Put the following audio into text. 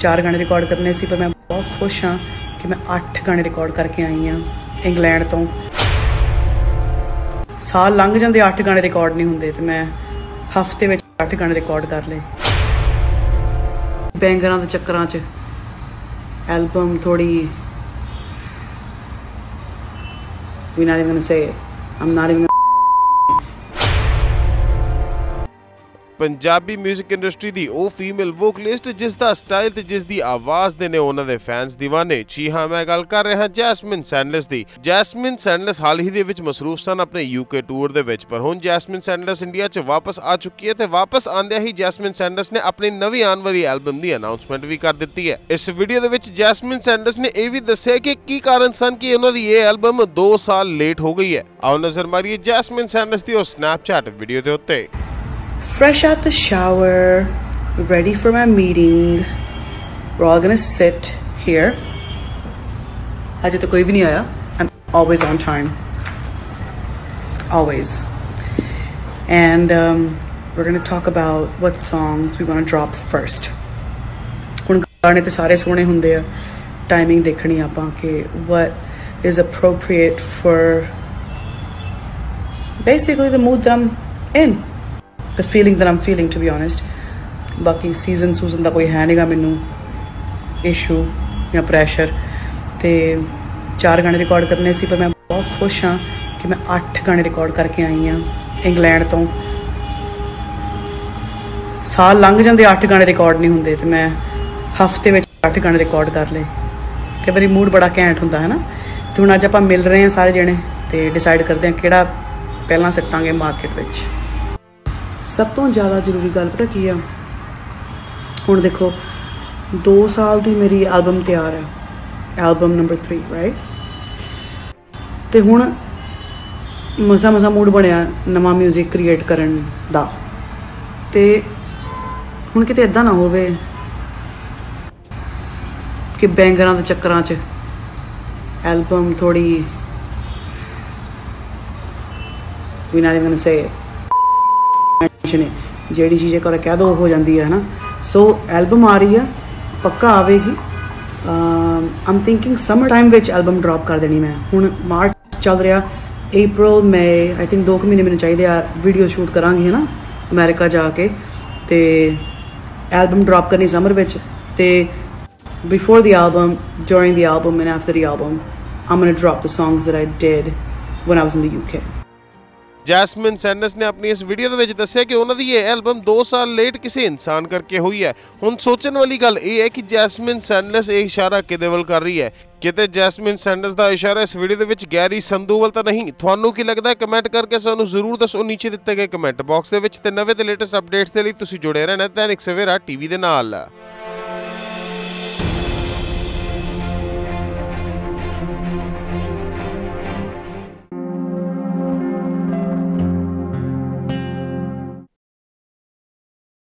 ਚਾਰ ਗਾਣੇ ਰਿਕਾਰਡ ਕਰਨੇ ਸੀ, ਪਰ ਮੈਂ ਬਹੁਤ ਖੁਸ਼ ਹਾਂ ਕਿ ਮੈਂ 8 ਗਾਣੇ ਰਿਕਾਰਡ ਕਰਕੇ ਆਈ ਹਾਂ ਇੰਗਲੈਂਡ ਤੋਂ ਸਾਲ ਲੰਘ ਜਾਂਦੇ 8 ਗਾਣੇ ਰਿਕਾਰਡ ਨਹੀਂ ਹੁੰਦੇ, ਤੇ ਮੈਂ ਹਫ਼ਤੇ ਵਿੱਚ 8 ਗਾਣੇ ਰਿਕਾਰਡ ਕਰ ਲਏ ਬੈਂਗਰਾਂ ਦੇ ਚੱਕਰਾਂ 'ਚ ਐਲਬਮ ਥੋੜੀ we're not even gonna say it. I'm Punjabi 뮤직 industry ਦੀ ਉਹ ਫੀਮੇਲ ਵੋਕਲਿਸਟ ਜਿਸ ਦਾ ਸਟਾਈਲ ਤੇ ਜਿਸ ਦੀ ਆਵਾਜ਼ ਦੇ ਨੇ ਉਹਨਾਂ ਦੇ ਫੈਨਸ دیਵਾਨੇ ਜੀ ਹਾਂ, ਮੈਂ ਗੱਲ ਕਰ ਰਿਹਾ ਜੈਸਮਿਨ ਸੈਂਡਲਸ ਦੀ। ਜੈਸਮਿਨ ਸੈਂਡਲਸ ਹਾਲ ਹੀ ਦੇ ਵਿੱਚ ਮਸਰੂਫ ਸਨ ਆਪਣੇ ਯੂਕੇ ਟੂਰ ਦੇ ਵਿੱਚ, ਪਰ ਹੁਣ ਜੈਸਮਿਨ ਸੈਂਡਲਸ ਇੰਡੀਆ 'ਚ ਵਾਪਸ ਆ ਚੁੱਕੀ ਹੈ ਤੇ ਵਾਪਸ ਆਂਦਿਆਂ ਹੀ ਜੈਸਮਿਨ ਸੈਂਡਲਸ ਨੇ ਆਪਣੀ ਨਵੀਂ ਆਉਣ ਵਾਲੀ ਐਲਬਮ ਦੀ ਅਨਾਉਂਸਮੈਂਟ ਵੀ ਕਰ ਦਿੱਤੀ ਹੈ। ਇਸ ਵੀਡੀਓ ਦੇ ਵਿੱਚ ਜੈਸਮਿਨ ਸੈਂਡਲਸ ਨੇ ਇਹ ਵੀ ਦੱਸਿਆ ਕਿ ਕੀ ਕਾਰਨ ਸਨ ਕਿ ਉਹਨਾਂ ਦੀ ਇਹ ਐਲਬਮ 2 ਸਾਲ ਲੇਟ ਹੋ ਗਈ ਹੈ। ਆਓ ਨਜ਼ਰ ਮਾਰੀਏ ਜੈਸਮਿਨ ਸੈਂਡਲਸ ਦੀ ਉਹ ਸਨੈਪਚੈਟ ਵੀਡੀਓ ਦੇ ਉੱਤੇ। fresh out the shower, ready for my meeting. We're all gonna sit here. ਅਜੇ ਤਾਂ ਕੋਈ ਵੀ ਨਹੀਂ ਆਇਆ I'm always on time. Always. And um, we're gonna talk about what songs we want to drop first. ਹੁਣ ਗਾਣੇ ਤੇ ਸਾਰੇ ਸੋਹਣੇ ਹੁੰਦੇ ਆ ਟਾਈਮਿੰਗ ਦੇਖਣੀ ਆਪਾਂ ਕਿ what is appropriate for basically the mood that I'm in. The feeling that I'm feeling, to be honest. ਬਾਕੀ ਸੀਜ਼ਨ ਸੂਜ਼ਨ ਦਾ ਕੋਈ ਹੈ ਨਹੀਂਗਾ ਮੈਨੂੰ ਇਸ਼ੂ ਜਾਂ ਪ੍ਰੈਸ਼ਰ ਤੇ ਚਾਰ ਗਾਣੇ ਰਿਕਾਰਡ ਕਰਨੇ ਸੀ, ਪਰ ਮੈਂ ਬਹੁਤ ਖੁਸ਼ ਹਾਂ ਕਿ ਮੈਂ 8 ਗਾਣੇ ਰਿਕਾਰਡ ਕਰਕੇ ਆਈ ਹਾਂ ਇੰਗਲੈਂਡ ਤੋਂ। ਸਾਲ ਲੰਘ ਜਾਂਦੇ 8 ਗਾਣੇ ਰਿਕਾਰਡ ਨਹੀਂ ਹੁੰਦੇ, ਤੇ ਮੈਂ ਹਫ਼ਤੇ ਵਿੱਚ 8 ਗਾਣੇ ਰਿਕਾਰਡ ਕਰ ਲਏ। ਕਈ ਵਾਰੀ ਮੂਡ ਬੜਾ ਘੈਂਟ ਹੁੰਦਾ, ਹੈ ਨਾ? ਤੇ ਹੁਣ ਅੱਜ ਆਪਾਂ ਮਿਲ ਰਹੇ ਹਾਂ ਸਾਰੇ ਜਣੇ ਤੇ ਡਿਸਾਈਡ ਕਰਦੇ ਹਾਂ ਕਿਹੜਾ ਪਹਿਲਾਂ ਸਿੱਟਾਂਗੇ ਮਾਰਕੀਟ ਵਿੱਚ। ਸਭ ਤੋਂ ਜ਼ਿਆਦਾ ਜ਼ਰੂਰੀ ਗੱਲ ਪਤਾ ਕੀ ਆ? ਹੁਣ ਦੇਖੋ 2 ਸਾਲ ਦੀ ਮੇਰੀ ਐਲਬਮ ਤਿਆਰ ਹੈ ਐਲਬਮ ਨੰਬਰ 3 ਰਾਈਟ ਤੇ ਹੁਣ ਮਸਾ ਮਸਾ ਮੂਡ ਬਣਿਆ ਨਵਾਂ 뮤직 ਕ੍ਰੀਏਟ ਕਰਨ ਦਾ। ਤੇ ਹੁਣ ਕਿਤੇ ਇਦਾਂ ਨਾ ਹੋਵੇ ਕਿ ਬੈਂਗਰਾਂ ਦੇ ਚੱਕਰਾਂ 'ਚ ਐਲਬਮ ਥੋੜੀ we not even say say ਜਿਹੜੀ ਚੀਜ਼ ਇੱਕ ਵਾਰ ਕਹਿ ਦੋ ਹੋ ਜਾਂਦੀ ਹੈ, ਹਨਾ? ਸੋ ਐਲਬਮ ਆ ਰਹੀ ਆ ਪੱਕਾ ਆਵੇਗੀ। ਆਮ ਥਿੰਕਿੰਗ ਸਮਰ ਟਾਈਮ ਵਿੱਚ ਐਲਬਮ ਡ੍ਰੌਪ ਕਰ ਦੇਣੀ ਮੈਂ। ਹੁਣ ਮਾਰਚ ਚੱਲ ਰਿਹਾ, April, May ਆਈ ਥਿੰਕ 2 ਮਹੀਨੇ ਮੈਨੂੰ ਚਾਹੀਦੇ ਆ ਵੀਡੀਓ ਸ਼ੂਟ ਕਰਾਂਗੇ, ਹਨਾ? ਅਮਰੀਕਾ ਜਾ ਕੇ। ਤੇ ਐਲਬਮ ਡ੍ਰੌਪ ਕਰਨੀ ਸਮਰ ਵਿੱਚ। ਤੇ before the album, during the album, and after the album, I'm going to drop the songs that I did when I was in the UK Jasmine Sandlas ਨੇ ਆਪਣੀ ਇਸ video ਦੇ ਵਿੱਚ ਦੱਸਿਆ ਕਿ ਉਹਨਾਂ ਦੀ ਇਹ ਐਲਬਮ 2 ਸਾਲ ਲੇਟ ਕਿਸੇ ਇਨਸਾਨ ਕਰਕੇ ਹੋਈ ਹੈ। ਹੁਣ ਸੋਚਣ ਵਾਲੀ ਗੱਲ ਇਹ ਹੈ ਕਿ ਜੈਸਮਿਨ ਸੈਂਡਰਸ ਇਹ ਇਸ਼ਾਰਾ ਕਿਹਦੇ ਵੱਲ ਕਰ ਰਹੀ ਹੈ? ਕਿਤੇ ਜੈਸਮਿਨ ਸੈਂਡਸ ਦਾ ਇਸ਼ਾਰਾ ਇਸ ਵੀਡੀਓ ਦੇ ਵਿੱਚ ਗੈਰੀ ਸੰਧੂ ਵੱਲ ਤਾਂ ਨਹੀਂ। ਤੁਹਾਨੂੰ ਕੀ ਲੱਗਦਾ ਕਮੈਂਟ ਕਰਕੇ ਸਾਨੂੰ ਜ਼ਰੂਰ ਦੱਸੋ। ਨੀਚੇ ਦਿੱਤੇ ਗਏ ਕਮੈਂਟ ਬਾਕਸ ਦੇ ਵਿੱਚ ਤੇ ਨਵੇਂ ਤੇ ਲੇਟੈਸਟ ਅਪਡੇਟਸ ਦੇ ਲਈ ਤੁਸੀਂ ਜੁੜੇ ਰਹਿਣਾ ਦੈਨਿਕ ਸਵੇਰਾ ਟੀਵੀ ਦੇ ਨਾਲ।